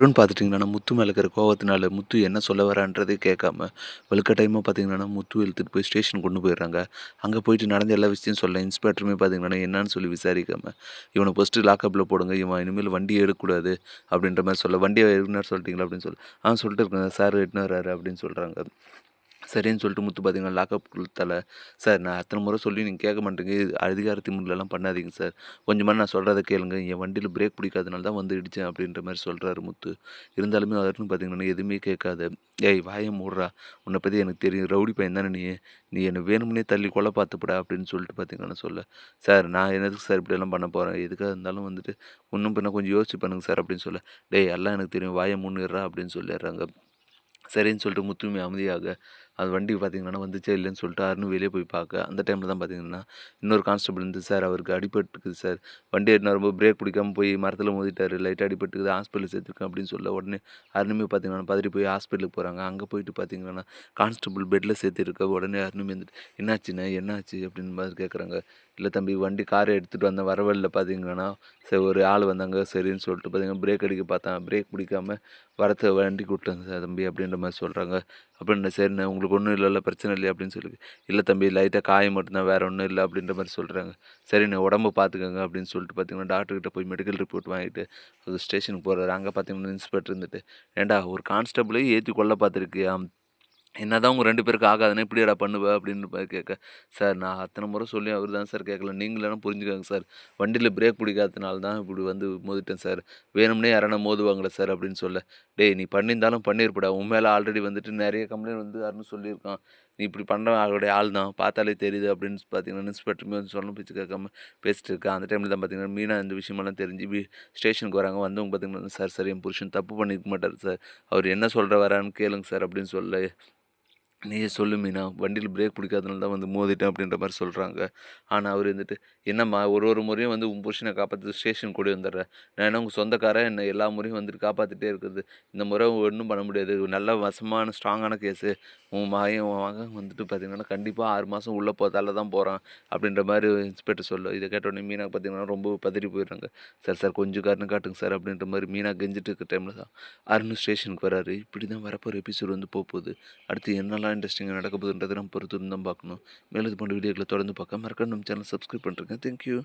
அருண் பார்த்துட்டிங்கன்னா முத்து மேலே இருக்கிற கோவத்தினால முத்து என்ன சொல்ல வரான்றதே கேட்காம வலுக்கட்டாயமாக பார்த்தீங்கன்னா முத்து இழுத்துட்டு போய் ஸ்டேஷன் கொண்டு போயிடுறாங்க. அங்கே போயிட்டு நடந்த எல்லா விஷயத்தையும் சொல்ல இன்ஸ்பெக்டருமே பார்த்தீங்கன்னா என்னன்னு சொல்லி விசாரிக்காம இவனை ஃபஸ்ட்டு லாக்கப்பில் போடுங்க இவன் இனிமேல் வண்டி எடுக்கக்கூடாது அப்படின்ற மாதிரி சொல்ல வண்டியை எடுக்கணும் சொல்லிட்டீங்களா? அப்படின்னு சொல்லி ஆ சொல்லிட்டு இருக்கேன் சார் எடுத்துன்னு அப்படின்னு சொல்கிறாங்க சரின்னு சொல்லிட்டு முத்து பார்த்தீங்கன்னா லாக்அப் கொடுத்தால சார் நான் அத்தனை முறை சொல்லி நீங்கள் கேட்க மாட்டேங்க. இது அதிகார பண்ணாதீங்க சார். கொஞ்சமாக நான் சொல்கிறத கேளுங்க. என் வண்டியில் பிரேக் பிடிக்காதனால தான் வந்து இடித்தேன் அப்படின்ற மாதிரி சொல்கிறாரு முத்து. இருந்தாலுமே அவருன்னு பார்த்தீங்கன்னா எதுவுமே கேட்காத. ஏய் வாயை மூடுறா. உன்னை பற்றி எனக்கு தெரியும். ரவுடி பையன் தானே நீ. நீ என்னை வேணும்னே தள்ளி கொலை பார்த்துப்படா அப்படின்னு சொல்லிட்டு பார்த்தீங்கன்னா சொல்ல. சார் நான் என்னதுக்கு சார் இப்படியெல்லாம் பண்ண போகிறேன் எதுக்காக இருந்தாலும் வந்துட்டு இன்னும் பின்ன கொஞ்சம் யோசிச்சு பண்ணுங்க சார் அப்படின்னு சொல்ல. டேய் எல்லாம் எனக்கு தெரியும். வாயை முன்னிடுறா அப்படின்னு சொல்லிடுறாங்க. சரின்னு சொல்லிட்டு முத்துமே அமைதியாக அது வண்டி பார்த்தீங்கன்னா வந்துச்சே இல்லைன்னு சொல்லிட்டு அருண் வெளியே போய் பார்க்க அந்த டைமில் தான் பார்த்தீங்கன்னா இன்னொரு கான்ஸ்டபிள் இருந்து சார் அவருக்கு அடிபட்டுக்குது சார். வண்டி எடுத்து ரொம்ப பிரேக் பிடிக்காமல் போய் மரத்தில் மோதிட்டார். லைட்டாக அடிபட்டுக்குது. ஹாஸ்பிட்டலில் சேர்த்துருக்கேன் அப்படின்னு சொல்ல உடனே அருணுமே பார்த்தீங்கன்னா பதறி போய் ஹாஸ்பிட்டலுக்கு போகிறாங்க அங்கே போயிட்டு பார்த்தீங்கன்னா கான்ஸ்டபிள் பெட்டில் சேர்த்துருக்க உடனே அருணுமே வந்துட்டு என்னாச்சுண்ணே? என்னாச்சு? அப்படின்னு மாதிரி கேட்குறாங்க இல்லை தம்பி வண்டி காரை எடுத்துகிட்டு வந்த வரவழில் பார்த்தீங்கன்னா சரி ஒரு ஆள் வந்தாங்க. சரின்னு சொல்லிட்டு பார்த்தீங்கன்னா பிரேக் அடிக்க பார்த்தேன். பிரேக் பிடிக்காம வரத்தை வண்டி கூப்பிட்டு சார் தம்பி அப்படின்ற மாதிரி சொல்கிறாங்க அப்படின்னு சரிண்ணே உங்களுக்கு ஒன்றும் இல்லைல்ல பிரச்சனை இல்லை அப்படின்னு சொல்லி இல்லை தம்பி லைட்டாக காயம் மட்டும்தான் வேறு ஒன்றும் இல்லை அப்படின்ற மாதிரி சொல்கிறாங்க சரி நீ உடம்பு பார்த்துக்கோங்க அப்படின்னு சொல்லிட்டு பார்த்தீங்கன்னா டாக்டர்கிட்ட போய் மெடிக்கல் ரிப்போர்ட் வாங்கிட்டு ஸ்டேஷனுக்கு போகிறாரு அங்கே பார்த்தீங்கன்னா இன்ஸ்பெக்டர் இருந்துட்டு ஏண்டா ஒரு கான்ஸ்டபிளே ஏற்றி கொள்ள பார்த்துருக்கு என்ன தான் உங்கள் ரெண்டு பேருக்கு ஆகாதுன்னு இப்படியாடா பண்ணுவ? அப்படின்னு கேட்க சார் நான் அத்தனை முறை சொல்லி அவர் தான் சார் கேட்கல நீங்களும் புரிஞ்சுக்கோங்க சார். வண்டியில் பிரேக் பிடிக்காதனால தான் இப்படி வந்து மோதிட்டேன் சார். வேணும்னே யாரான மோதுவாங்களே சார்? அப்படின்னு சொல்ல. டேய் நீ பண்ணியிருந்தாலும் பண்ணியிருப்படா உன் மேலே ஆல்ரெடி வந்துட்டு நிறைய கம்ப்ளைண்ட் வந்து யாருன்னு சொல்லியிருக்கான். நீ இப்படி பண்ணுற அவருடைய ஆள் தான். பார்த்தாலே தெரியுது. அப்படின்னு பார்த்தீங்கன்னா இன்ஸ்பெக்டருமே வந்து சொல்லணும் பேச்சு கேட்காம பேசிட்டு இருக்கேன் அந்த டைமில் தான் பார்த்தீங்கன்னா மீனா இந்த விஷயமெல்லாம் தெரிஞ்சு வி ஸ்டேஷனுக்கு வராங்க. வந்தவங்க பார்த்தீங்கன்னா சார் சார் என் புருஷன் தப்பு பண்ணிக்க மாட்டார் சார். அவர் என்ன சொல்கிற வரான்னு கேளுங்க சார். அப்படின்னு சொல்ல நீயே சொல்லு மீனா. வண்டியில் பிரேக் பிடிக்காதனால தான் வந்து மோதிட்டேன் அப்படின்ற மாதிரி சொல்கிறாங்க ஆனால் அவர் வந்துட்டு என்னம்மா ஒரு ஒரு முறையும் வந்து உன் புருஷனை காப்பாற்று ஸ்டேஷன் கூட வந்துடுறேன் நான் என்ன உங்கள் சொந்தக்காரன்? என்னை எல்லா முறையும் வந்துட்டு காப்பாற்றிட்டே இருக்குது. இந்த முறை ஒன்றும் பண்ண முடியாது. நல்ல வசமான ஸ்ட்ராங்கான கேஸு உன் மகன் உன் மகன் வந்துட்டு பார்த்தீங்கன்னா கண்டிப்பாக ஆறு மாதம் உள்ளே போதால தான் போகிறான் அப்படின்ற மாதிரி இன்ஸ்பெக்டர் சொல்லு. இதை கேட்டோடனே மீனா பார்த்தீங்கன்னா ரொம்ப பதறி போயிடுறாங்க. சார் சார் கொஞ்சம் காரணம் காட்டுங்க சார் அப்படின்ற மாதிரி மீனா கெஞ்சிட்டு இருக்க டைமில் தான் அருண் ஸ்டேஷனுக்கு வராரு. இப்படி தான் வரப்போகிற எபிசோட் வந்து போகுது அடுத்து என்னெல்லாம் இன்ட்ரெஸ்டிங்காக நடக்க போகுதுன்றதை நம்ம பொறுத்து தான் பார்க்கணும். மேலும் இது போன்ற வீடியோக்களை தொடர்ந்து பார்க்க மறக்காம நம்ம சேனல் சப்ஸ்கிரைப் பண்ணுறேங்க தேங்க்யூ